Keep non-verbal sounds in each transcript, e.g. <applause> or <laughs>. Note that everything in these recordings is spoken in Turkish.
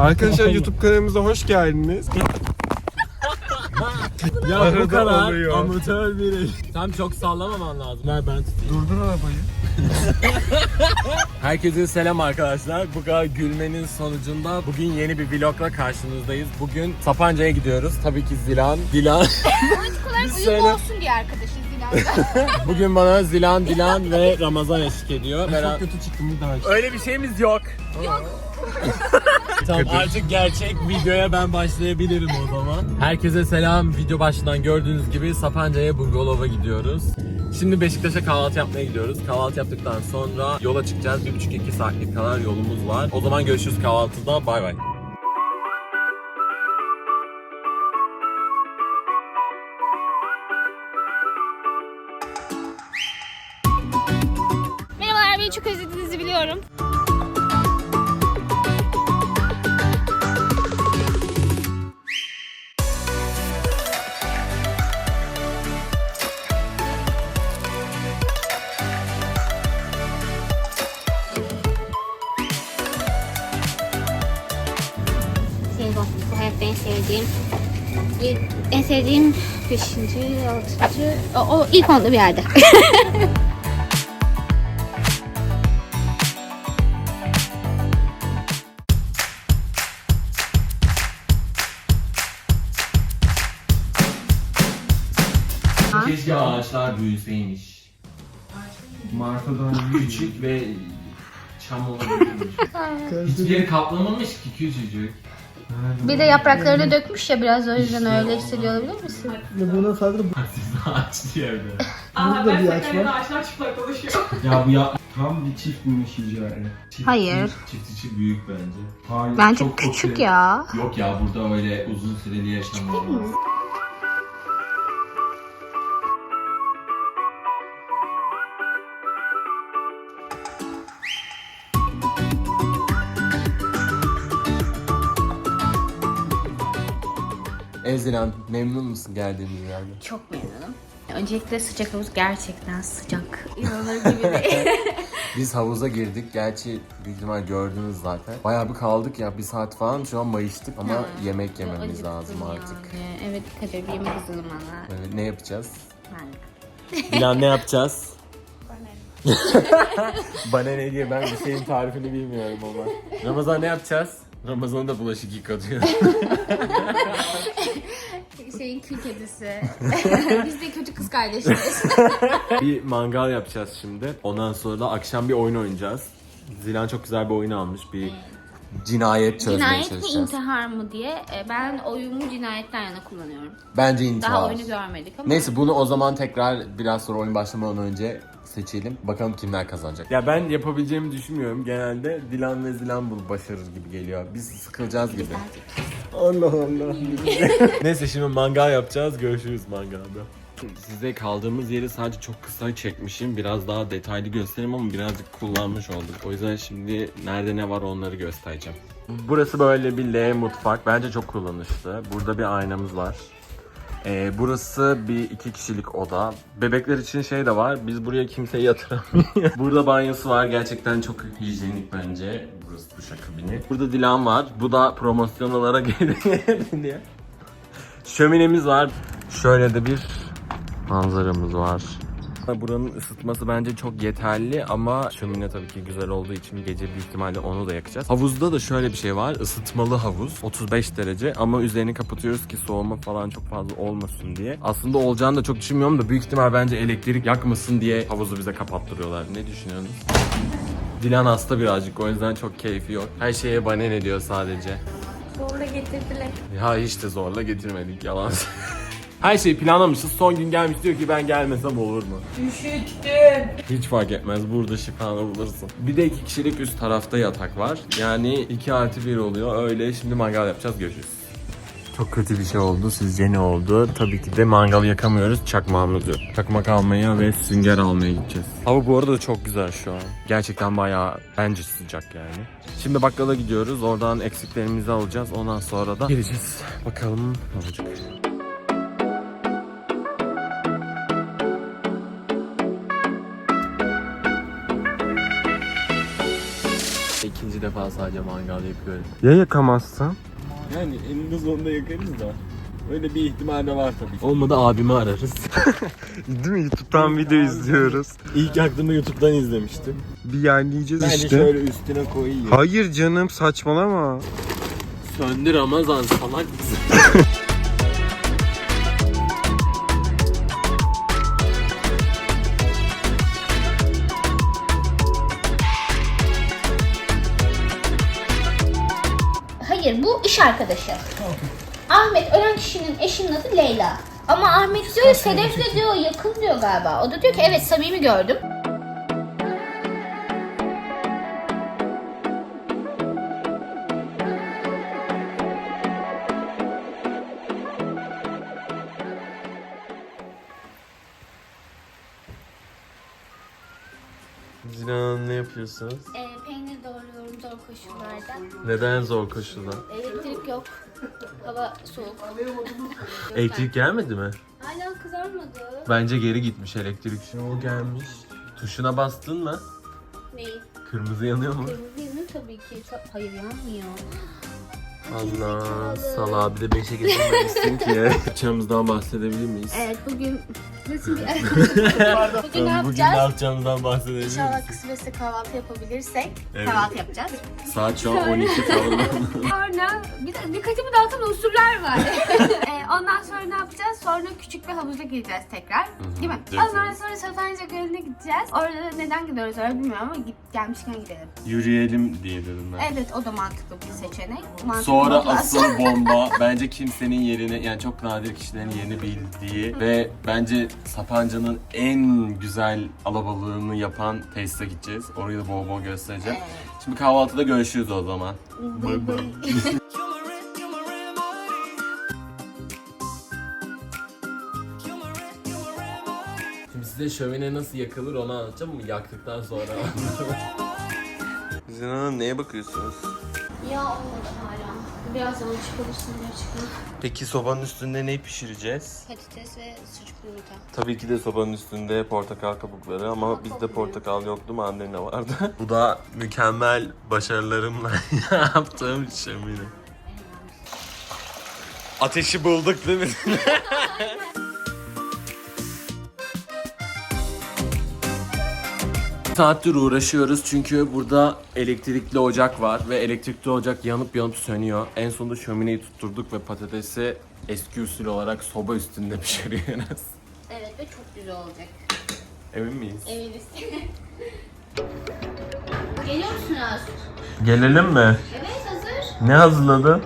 Arkadaşlar YouTube kanalımıza hoş geldiniz. <laughs> Ya Arada bu kadar oluyor. amatör biri. Tam çok sallamaman lazım. Ver ben tutayım. Durdur arabayı. <laughs> Herkese selam arkadaşlar. Bu kadar gülmenin sonucunda bugün yeni bir vlogla karşınızdayız. Bugün Sapanca'ya gidiyoruz. Tabii ki Zilan. Dilan. Politik olarak <laughs> Biz uyumlu söyle- olsun diye arkadaşız Dilan'da. Bugün bana Zilan, Dilan ve Ramazan eşlik ediyor. Çok Beraber... kötü çıktım bir daha. işte. Öyle bir şeyimiz yok. <laughs> tamam artık gerçek videoya ben başlayabilirim o zaman. Herkese selam. Video başından gördüğünüz gibi Sapanca'ya bungalova gidiyoruz. Şimdi Beşiktaş'a kahvaltı yapmaya gidiyoruz. Kahvaltı yaptıktan sonra yola çıkacağız. 1,5-2 saatlik kadar yolumuz var. O zaman görüşürüz kahvaltıda. Bay bay. En sevdiğim 5. 6. O, o ilk onda bir yerde. <laughs> Keşke ağaçlar büyüseymiş. Marta'dan Küçük ve çam olabilirmiş. <laughs> Hiçbir yeri kaplamamış ki küçücük. Bir de yapraklarını dökmüş ya biraz o yüzden öyle hissediyor olabilir misin? Ve buna sadece Siz ağaç diye evde. burada da bir ağaç var. ağaçlar çıplak dolaşıyor. Ya bu ya tam bir çiftmiş hicari. Çift, Hayır. çift içi büyük bence. Hayır. Bence çok küçük okey. ya. Yok ya burada öyle uzun süreli yaşam olmaz. Ezdilen memnun musun geldiğimiz yerden? Çok memnunum. Öncelikle sıcak havuz gerçekten sıcak. İnanılır gibi <laughs> değil. <laughs> Biz havuza girdik. Gerçi büyük ihtimal gördünüz zaten. Bayağı bir kaldık ya. Bir saat falan şu an mayıştık ama Ha, yemek yememiz Acıktım lazım artık. yani. Evet Kadir bir yemek hazırlaman Evet, ne yapacağız? Ben. Dilan ne yapacağız? Bana <laughs> ne diye ben bir şeyin tarifini bilmiyorum ama. Ramazan ne yapacağız? Ramazan da bulaşık yıkatıyor. Şeyin kül kedisi. <laughs> Biz de kötü kız kardeşleriz. <laughs> bir mangal yapacağız şimdi. Ondan sonra da akşam bir oyun oynayacağız. Zilan çok güzel bir oyun almış. Bir cinayet çözmeye Cinayet mi çalışacağız. intihar mı diye e, ben oyumu cinayetten yana kullanıyorum. Bence intihar. Daha oyunu görmedik ama. Neyse bunu o zaman tekrar biraz sonra oyun başlamadan önce seçelim. Bakalım kimler kazanacak. Ya ben yapabileceğimi düşünmüyorum. Genelde Dilan ve Zilan bunu başarır gibi geliyor. Biz sıkılacağız gibi. Allah Allah. <laughs> Neyse şimdi mangal yapacağız. Görüşürüz mangalda. Size kaldığımız yeri sadece çok kısa çekmişim. Biraz daha detaylı göstereyim ama birazcık kullanmış olduk. O yüzden şimdi nerede ne var onları göstereceğim. Burası böyle bir L mutfak. Bence çok kullanışlı. Burada bir aynamız var. Ee, burası bir iki kişilik oda. Bebekler için şey de var. Biz buraya kimseyi yatıramıyoruz. <laughs> Burada banyosu var. Gerçekten çok hijyenik bence. Burası duş kabini. Burada Dilan var. Bu da promosyonalara geldi <laughs> diye. Şöminemiz var. Şöyle de bir manzaramız var. Buranın ısıtması bence çok yeterli ama şömine tabii ki güzel olduğu için gece büyük ihtimalle onu da yakacağız. Havuzda da şöyle bir şey var. ısıtmalı havuz. 35 derece ama üzerini kapatıyoruz ki soğuma falan çok fazla olmasın diye. Aslında olacağını da çok düşünmüyorum da büyük ihtimal bence elektrik yakmasın diye havuzu bize kapattırıyorlar. Ne düşünüyorsunuz? Dilan hasta birazcık o yüzden çok keyfi yok. Her şeye bana ne diyor sadece. Zorla getirdiler. Ya hiç de zorla getirmedik yalan. <laughs> Her şeyi planlamışız. Son gün gelmiş diyor ki ben gelmesem olur mu? Üşüttüm. Hiç fark etmez. Burada şifanı bulursun. Bir de iki kişilik üst tarafta yatak var. Yani 2 artı 1 oluyor. Öyle şimdi mangal yapacağız. Görüşürüz. Çok kötü bir şey oldu. Sizce ne oldu? Tabii ki de mangal yakamıyoruz. Çakmağımız yok. Çakmak almaya ve sünger almaya gideceğiz. Hava bu arada çok güzel şu an. Gerçekten bayağı bence sıcak yani. Şimdi bakkala gidiyoruz. Oradan eksiklerimizi alacağız. Ondan sonra da geleceğiz. Bakalım ne olacak. İkinci defa sadece mangal yakıyorum. Ya yakamazsam? Yani eninde sonunda yakarız da. Öyle bir ihtimal de var tabii. Olmadı abimi ararız. <laughs> Değil mi? YouTube'dan video izliyoruz. İlk yaktığımda YouTube'dan izlemiştim. Bir yerleyeceğiz Bence işte. şöyle üstüne koyayım. Hayır canım saçmalama. Söndür Ramazan salak mısın? <laughs> arkadaşı. Ahmet ölen kişinin eşinin adı Leyla. Ama Ahmet diyor Sedef'le diyor yakın diyor galiba. O da diyor ki evet samimi gördüm. Zilan ne yapıyorsunuz? Ee, peynir doğruyorum zor koşullarda. Neden zor koşulda? Elektrik yok. Hava soğuk. Elektrik gelmedi mi? Hala kızarmadı. Bence geri gitmiş elektrik. O gelmiş. Tuşuna bastın mı? Neyi? Kırmızı yanıyor mu? Kırmızı yanıyor tabii ki. Hayır yanmıyor. Allah salağı bir de 5'e getirmemişsin ki. Uçağımızdan <laughs> bahsedebilir miyiz? Evet bugün nasıl bir... <laughs> bugün Bugün ne ne yapacağız? yapacağımızdan bahsedebilir miyiz? İnşallah kısmetse kahvaltı yapabilirsek Evet. kahvaltı yapacağız. Saat şu an 12 <laughs> falan. Sonra bir, dikkatimi dağıtan unsurlar var. Ondan sonra ne yapacağız? Sonra küçük bir havuza gireceğiz tekrar. Değil mi? evet, Ondan evet. sonra Sapanca Gölü'ne gideceğiz. Orada da neden gidiyoruz oraya bilmiyorum ama git, gelmişken gidelim. Yürüyelim diye dedim ben. Evet o da mantıklı bir seçenek. Mantıklı Sonra motivasyon. asıl <laughs> bomba bence kimsenin yerini yani çok nadir kişilerin yerini bildiği ve bence Sapanca'nın en güzel alabalığını yapan tesise gideceğiz. Orayı da bol bol göstereceğim. Şimdi kahvaltıda görüşürüz o zaman. Bay bay. <laughs> size şömine nasıl yakılır onu anlatacağım ama yaktıktan sonra. Zinan'a neye bakıyorsunuz? Ya olmadı hala. Birazdan çıkarırsın gerçekten. Peki sobanın üstünde ne pişireceğiz? Patates ve sucuklu yumurta. Tabii ki de sobanın üstünde portakal kabukları ama bizde portakal yoktu mandalina vardı. <laughs> Bu da mükemmel başarılarımla <laughs> yaptığım şömine. Ateşi bulduk değil mi? <laughs> Saattir uğraşıyoruz çünkü burada elektrikli ocak var ve elektrikli ocak yanıp yanıp sönüyor. En sonunda şömineyi tutturduk ve patatesi eski usul olarak soba üstünde <laughs> pişiriyoruz. Evet ve çok güzel olacak. Emin miyiz? Eminiz. <laughs> Geliyor musunuz? Gelelim mi? Evet hazır. Ne hazırladın?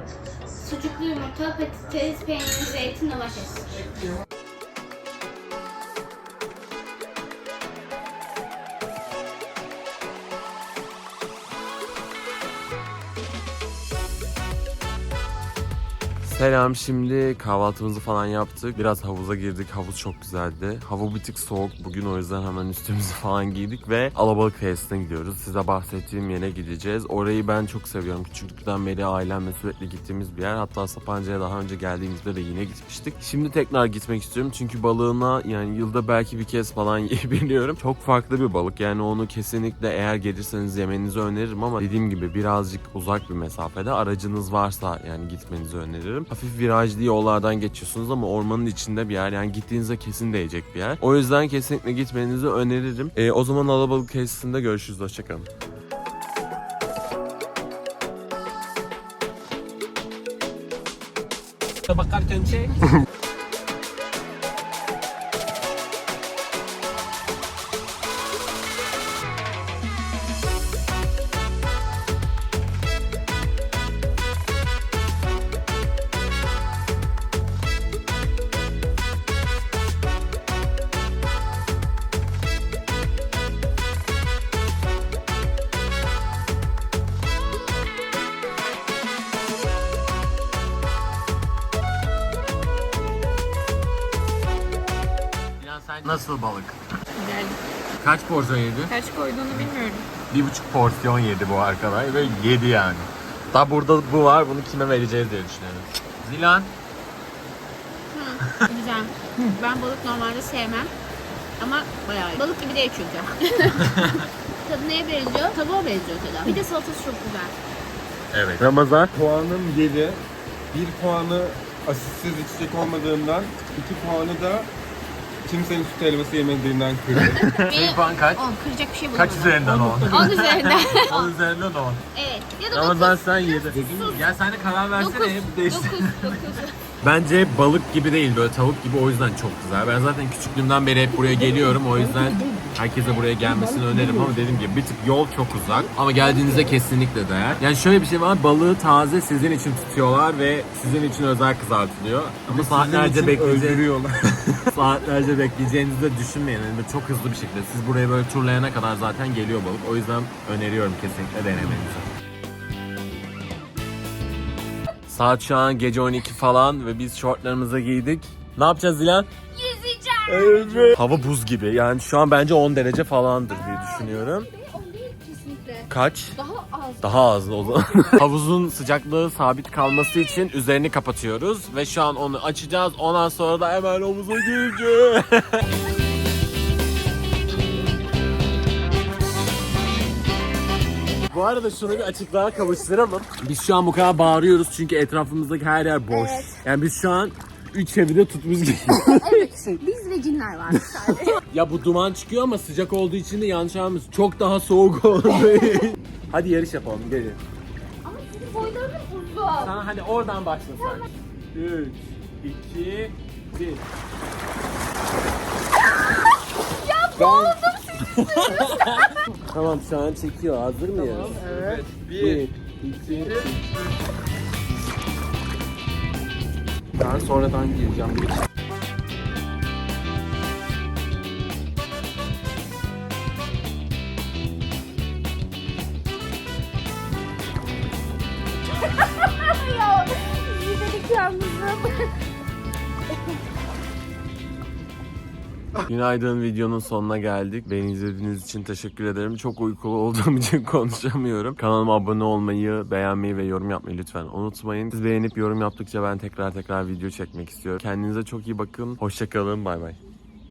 Sucuklu yumurta, patates, peynir, zeytin, domates. Selam şimdi kahvaltımızı falan yaptık. Biraz havuza girdik. Havuz çok güzeldi. Hava bir tık soğuk bugün o yüzden hemen üstümüzü <laughs> falan giydik ve Alabalık Kayası'na gidiyoruz. Size bahsettiğim yere gideceğiz. Orayı ben çok seviyorum. Küçüklükten beri ailemle sürekli gittiğimiz bir yer. Hatta Sapanca'ya daha önce geldiğimizde de yine gitmiştik. Şimdi tekrar gitmek istiyorum çünkü balığına yani yılda belki bir kez falan <laughs> yiyebiliyorum. Çok farklı bir balık. Yani onu kesinlikle eğer gelirseniz yemenizi öneririm ama dediğim gibi birazcık uzak bir mesafede. Aracınız varsa yani gitmenizi öneririm. Hafif virajlı yollardan geçiyorsunuz ama ormanın içinde bir yer. Yani gittiğinizde kesin değecek bir yer. O yüzden kesinlikle gitmenizi öneririm. Ee, o zaman Alabalık tesisinde görüşürüz. Hoşçakalın. Bakarken çek. <laughs> Nasıl balık? Kaç porsiyon yedi? Kaç koyduğunu bilmiyorum. Bir buçuk porsiyon yedi bu arkadaş ve yedi yani. Daha burada bu var bunu kime vereceğiz diye düşünüyorum. Zilan. Güzel. Ben balık normalde sevmem. Ama bayağı iyi. Balık gibi değil çünkü. <laughs> Tadı neye benziyor? Tavuğa benziyor tadı. Bir de salatası çok güzel. Evet. Ramazan. Puanım 7. Bir puanı asistsiz içecek olmadığından, iki puanı da kimsenin süt helvası yemediğinden kırdım. Benim puan kaç? 10. Kıracak bir şey Kaç bulamadım. üzerinden 10? 10 <laughs> üzerinden. 10 üzerinden 10. evet. Ya da Ramazan 9. sen 7. Gel sen de karar 9. versene. 9. hep değiştir. 9. <laughs> Bence balık gibi değil böyle tavuk gibi o yüzden çok güzel. Ben zaten küçüklüğümden beri hep buraya geliyorum o yüzden herkese buraya gelmesini öneririm ama dediğim gibi bir tık yol çok uzak ama geldiğinizde kesinlikle değer. Yani şöyle bir şey var balığı taze sizin için tutuyorlar ve sizin için özel kızartılıyor. Ama saatlerce bekleyeceğiniz öldürüyorlar. <laughs> saatlerce bekleyeceğinizi de düşünmeyin. Yani çok hızlı bir şekilde siz buraya böyle turlayana kadar zaten geliyor balık. O yüzden öneriyorum kesinlikle denemenizi. Saat şu an gece 12 falan ve biz şortlarımızı giydik. Ne yapacağız Dilan? Yüzeceğim. Evet. Hava buz gibi. Yani şu an bence 10 derece falandır diye düşünüyorum. Kaç? Daha az. Daha az o zaman. <laughs> Havuzun sıcaklığı sabit kalması için üzerini kapatıyoruz ve şu an onu açacağız. Ondan sonra da hemen havuza gireceğiz. <laughs> Bu arada şunu bir açıklığa kavuşturalım. Biz şu an bu kadar bağırıyoruz çünkü etrafımızdaki her yer boş. Yani biz şu an 3 evi de tutmuş gibi. <laughs> Evet. Biz ve cinler var sadece. ya bu duman çıkıyor ama sıcak olduğu için de yanlış anlamıyorsun. Çok daha soğuk oldu. <laughs> Hadi yarış yapalım gelin. Ama sizin boylarınız uzun. Tamam hadi oradan başla sen. 3, 2, 1. Ya boğuldum <laughs> Tamam şu an çekiyor. Hazır mıyız? evet. 1, 2, Ben sonradan gireceğim. Günaydın videonun sonuna geldik. Beni izlediğiniz için teşekkür ederim. Çok uykulu olduğum <laughs> için konuşamıyorum. Kanalıma abone olmayı, beğenmeyi ve yorum yapmayı lütfen unutmayın. Siz beğenip yorum yaptıkça ben tekrar tekrar video çekmek istiyorum. Kendinize çok iyi bakın. Hoşçakalın. Bay bay.